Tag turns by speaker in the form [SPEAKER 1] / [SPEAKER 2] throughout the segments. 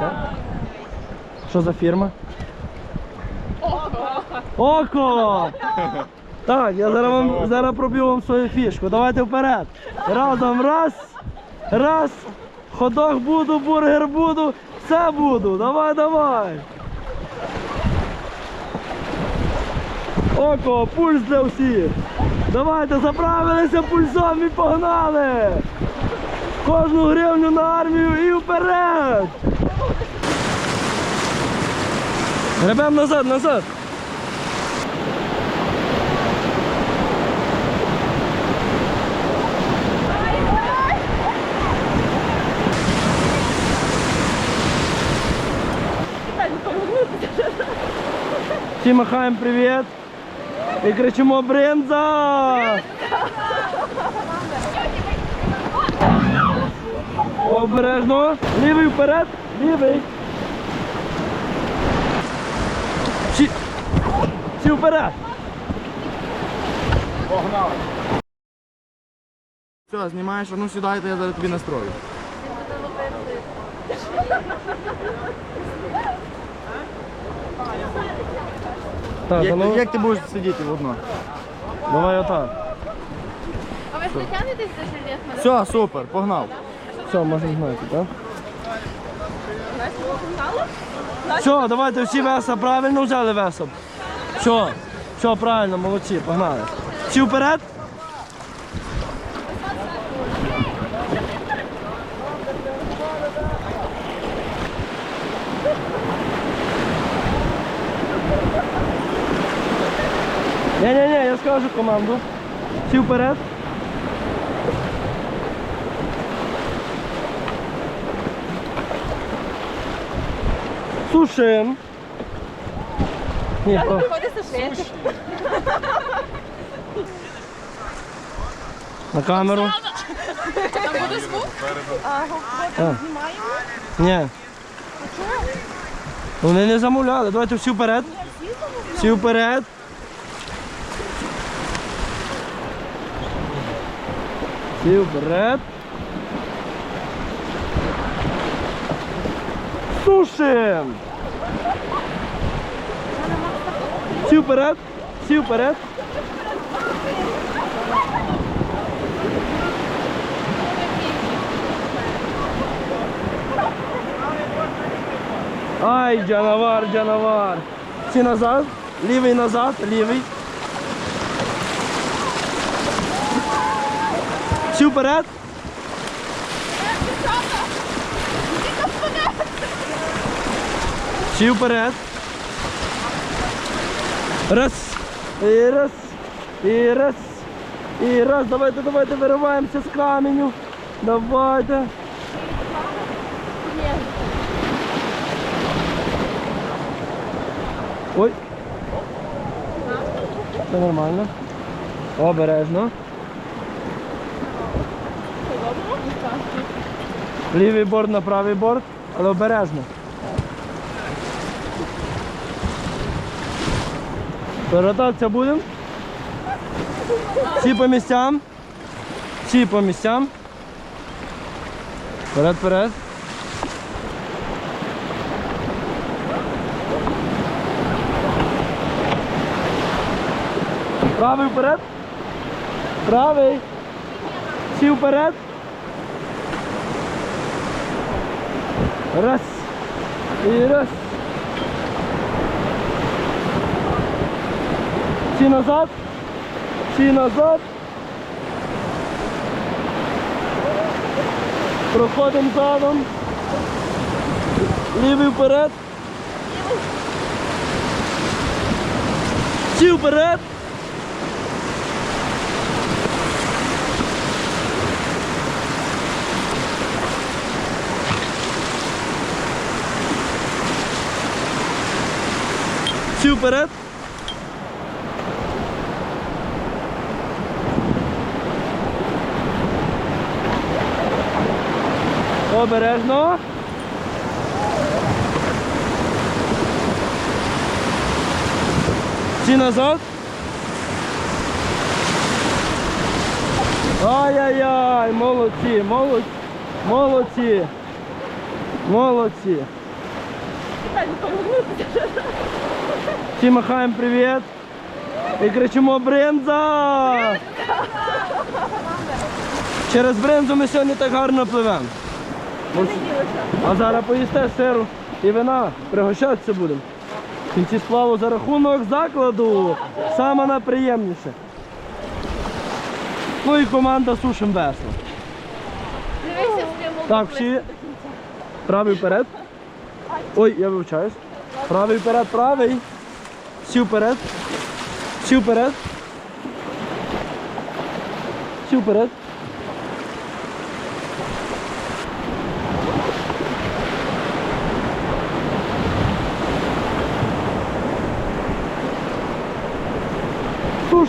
[SPEAKER 1] Так? Що за фірма? Око! Око! Так, я зараз вам зараз проб'ю вам свою фішку. Давайте вперед. Разом раз, раз. Ходок буду, бургер буду, все буду. Давай, давай. Око, пульс для всіх. Давайте заправилися пульсом і погнали. Кожну гривню на армію і вперед. Гребем назад, назад. Всім махаємо привіт і кричимо бринза! Обережно. Лівий вперед, лівий. Всі вперед.
[SPEAKER 2] Все, знімаєш, а ну сідай, то я зараз тобі настрою.
[SPEAKER 1] Так,
[SPEAKER 2] Як,
[SPEAKER 1] ну,
[SPEAKER 2] як ти будеш сидіти в одно?
[SPEAKER 1] давай отак.
[SPEAKER 3] А ви ж не тягнетесь за жилетами?
[SPEAKER 2] Все, супер, погнав.
[SPEAKER 1] Все, можемо знати, так? Все, давайте всі веса правильно взяли весом. Все, все правильно, молодці, погнали. Всі вперед. Ні-ні-ні, я скажу команду. Всі вперед. Сушим. Ні, про...
[SPEAKER 3] Сушити.
[SPEAKER 1] на камеру.
[SPEAKER 3] Там буде звук?
[SPEAKER 1] А. Ні. Вони не замовляли. Давайте всі вперед. Всі вперед. Всі вперед. Сушим. Всі вперед. Всі вперед. Ай, джанавар, джанавар. Всі назад. Лівий назад, лівий. Всі вперед. Всі вперед. Раз. І раз. І раз. І раз. Давайте, давайте вириваємося з каменю. Давайте. Ой. Все нормально. Обережно. Лівий борт на правий борт, але обережно. Перевертатися будемо. Всі по місцям. Всі по місцям. Вперед, вперед. Правий вперед. Правий. Всі вперед. Раз. І раз. Всі назад. Всі назад. Проходимо задом. Лівий вперед. Всі вперед. Всі вперед. Обережно. Всі назад. Ай-яй-яй, молодці, молодці, молодці. Молодці. Всі махаємо привіт. І кричимо бринза! Через бринзу ми сьогодні так гарно пливемо. А зараз поїсте сиру і вина, пригощатися будемо. Кінці сплаву за рахунок закладу. Саме найприємніше. Ну і команда сушим весло. Так, всі. Правий вперед. Ой, я вивчаюсь. Правий вперед, правий. Всі вперед. Всі вперед. Всі вперед.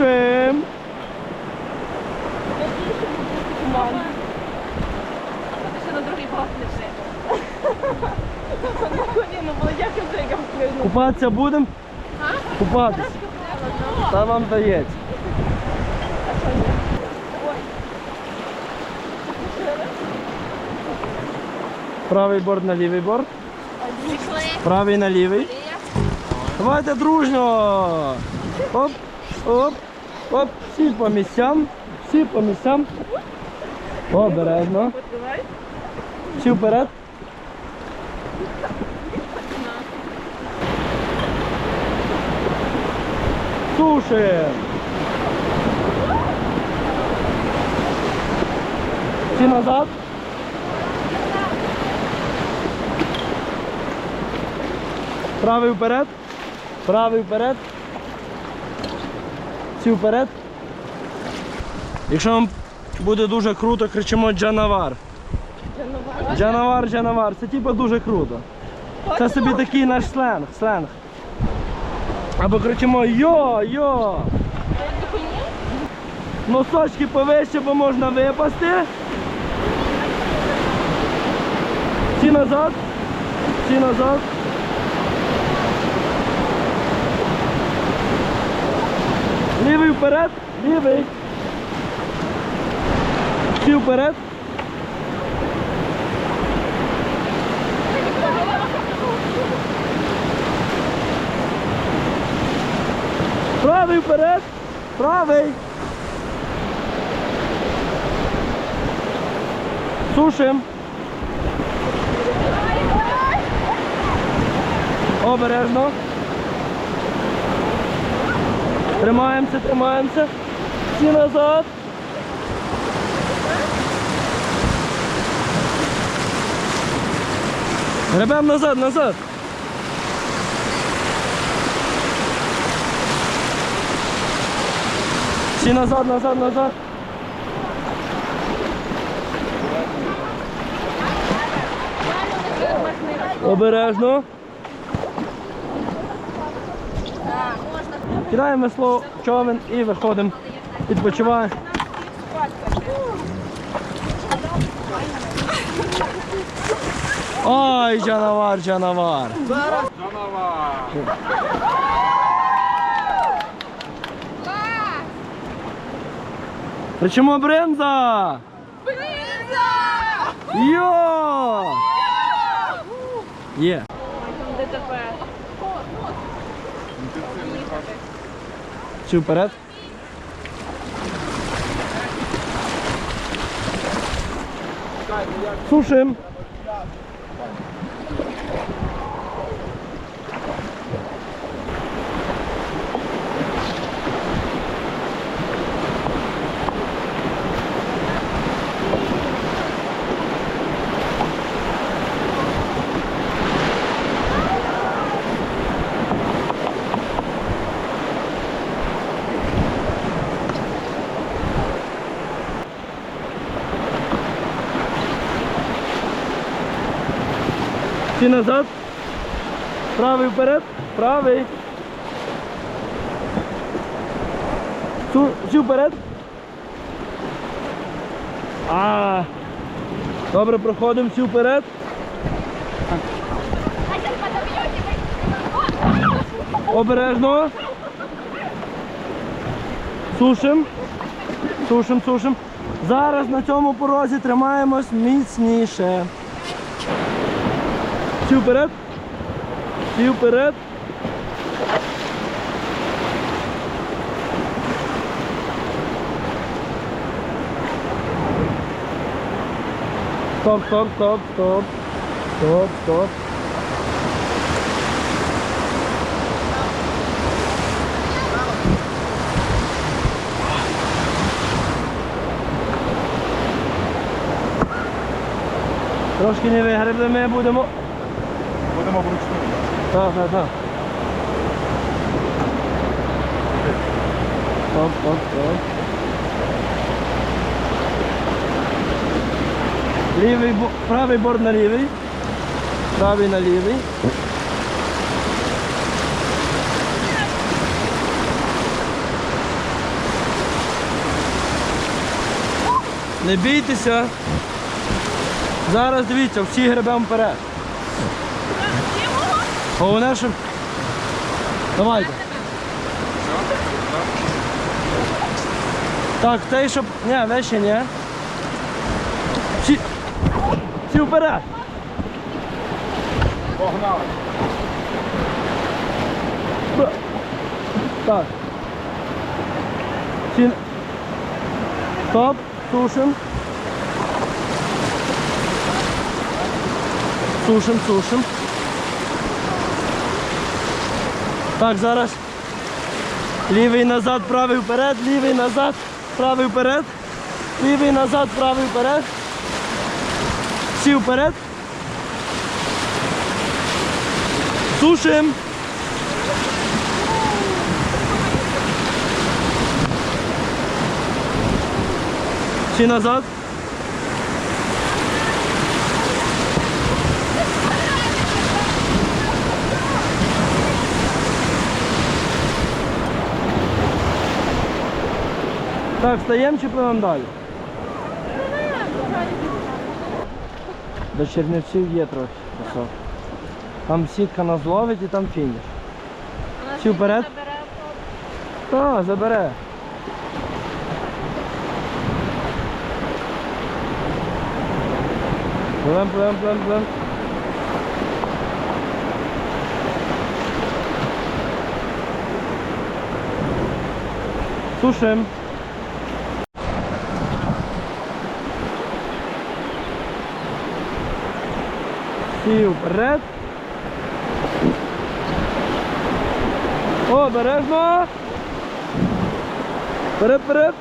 [SPEAKER 3] Лежи.
[SPEAKER 1] Купатися будемо? Купатися. Та вам дається. Правий борт на лівий борт. Правий на лівий. Давайте дружньо. Оп, оп, оп. Всі по місцям. Всі по місцям. Обережно. Всі вперед. Сушим. Всі назад. Правий вперед. Правий вперед. Всі вперед. Якщо вам буде дуже круто, кричимо Джанавар. Джанавар, Джанавар. Це типу дуже круто. Це собі такий наш сленг. сленг. Або кричимо йо, йо. Носочки повище, бо можна випасти. Всі назад. Всі назад. Лівий вперед, лівий. Всі вперед. Правий вперед, правий. Сушим. Обережно. Тримаємося, тримаємося. Всі назад. Гребем назад, назад. Всі назад, назад, назад. Обережно. Кидаємо весло в човен і виходимо. Відпочиваємо. Ой, Джанавар, Джанавар. Причому бренза? Йо! Є.
[SPEAKER 3] ДТП.
[SPEAKER 1] Всі вперед. Всі назад. Правий вперед. Правий. Су- Всі вперед. А. Добре, проходимо всі вперед. Обережно. Сушим. Сушим, сушим. Зараз на цьому порозі тримаємось міцніше. Всі вперед. Всі вперед. Стоп, стоп, стоп, стоп. Стоп, стоп. Трошки не вигребли, ми будемо.
[SPEAKER 2] Будемо вручну.
[SPEAKER 1] Так, так, так. Стоп, стоп, стоп. Лівий, правий борт на лівий. Правий на лівий. Не бійтеся. Зараз дивіться, всі гребемо вперед. Головне, щоб... Давайте. Так, цей, щоб... Ні, вище ні. Всі... Всі вперед.
[SPEAKER 2] Погнали.
[SPEAKER 1] Так. Всі... Стоп, сушим. Сушим, сушим. Так, зараз лівий назад, правий вперед, лівий назад, правий вперед, лівий назад, правий вперед. Всі вперед. Сушим. Всі назад. Так, встаємо чи пливемо далі? До Чернівців є трохи кусок. Там сітка нас ловить і там фініш. Всі вперед? Так, забере. Плем, плем, плем, плем. Сушим. Всі вперед. Обережно. Вперед, вперед.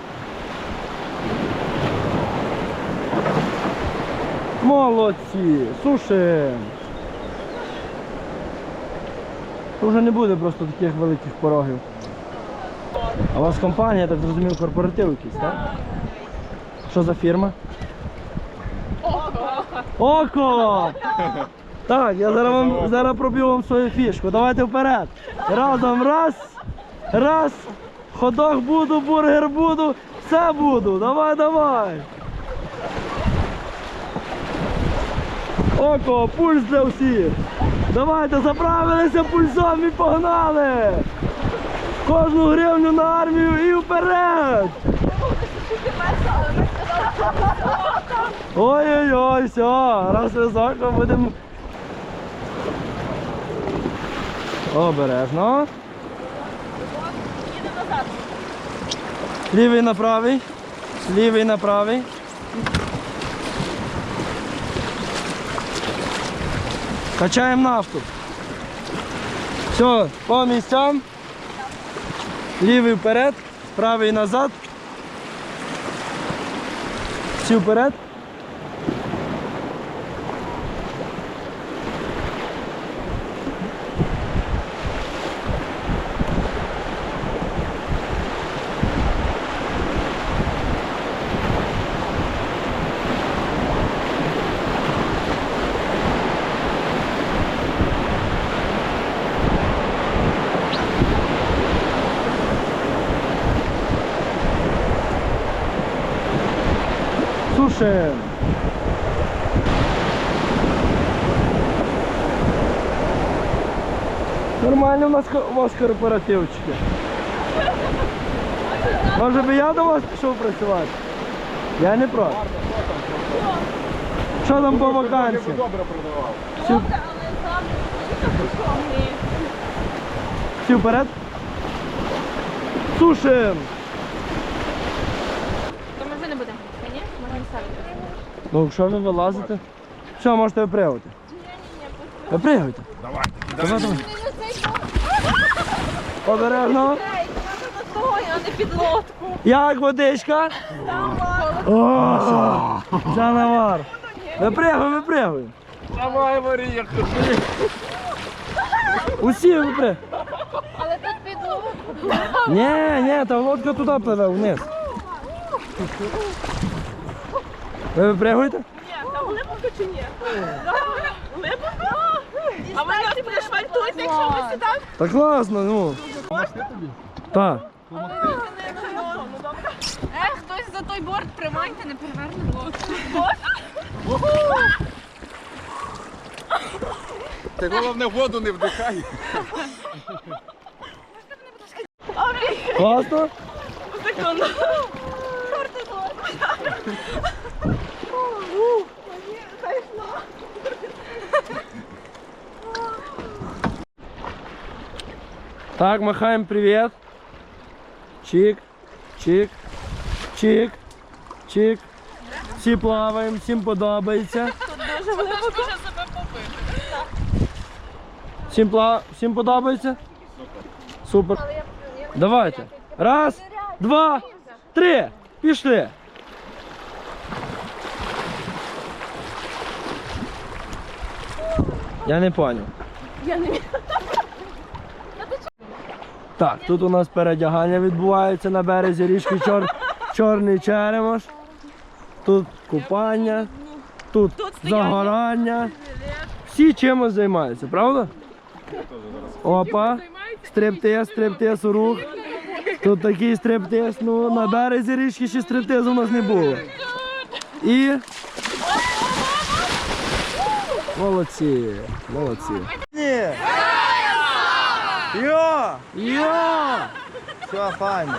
[SPEAKER 1] Молодці. Сушим. Уже не буде просто таких великих порогів. А у вас компанія, я так зрозумів, корпоратив якийсь, так? Що за фірма? Око! Так, я зараз вам зараз проб'ю вам свою фішку. Давайте вперед. Разом раз, раз. Ходок буду, бургер буду, все буду. Давай, давай. Око, пульс для всіх. Давайте заправилися пульсом і погнали. Кожну гривню на армію і вперед. Ой-ой-ой, все, раз високо будемо. Обережно. Лівий на правий. Лівий на правий. Качаємо нафту. Все, по місцям. Лівий вперед, правий назад. Всі вперед. Сушим. Нормально у нас у вас корпоративчики. Може би я до вас пішов працювати? Я не проти. Що там по вакансіям?
[SPEAKER 2] Добре продавав.
[SPEAKER 3] Добре, але Ні.
[SPEAKER 1] Всі вперед. Сушим.
[SPEAKER 3] То ми вже не будемо. Ні? Можемо ставити.
[SPEAKER 1] Ну, якщо ви вилазите, все, можете випригувати. Випригуйте.
[SPEAKER 2] Давайте.
[SPEAKER 1] Давай, давай. Обережно.
[SPEAKER 3] А не під лодку.
[SPEAKER 1] Як водичка? О, це навар. Випригуй, випригуй.
[SPEAKER 2] Давай, Марія.
[SPEAKER 1] Усі випригуй.
[SPEAKER 3] Але тут під лодку.
[SPEAKER 1] Ні, ні, та лодка туди пливе вниз. Ви випригуєте?
[SPEAKER 3] Ні, та глибоко чи ні? Глибоко? А ви нас пришвартуєте, якщо ми сюди?
[SPEAKER 1] Та класно, ну. Так.
[SPEAKER 3] Е, хтось за той борт приманьте, не переверне лодку.
[SPEAKER 2] Ти головне воду не вдихай.
[SPEAKER 1] Класно? Так, махаем привет. Чик, чик, чик, чик. Всі плаваємо, всім подобається. Всім, пла... всім подобається? Супер. Давайте. Раз, два, три. Пішли. Я не понял. Так, тут у нас передягання відбувається на березі річки Чор... Чорний Черемош. Тут купання, тут загорання. Всі чимось займаються, правда? Опа. Стриптиз, стриптиз у рух. Тут такий стриптиз, ну на березі річки ще стриптизу у нас не було. І. Молодці, молодці.
[SPEAKER 4] Йо!
[SPEAKER 1] Йо!
[SPEAKER 4] Все, файно.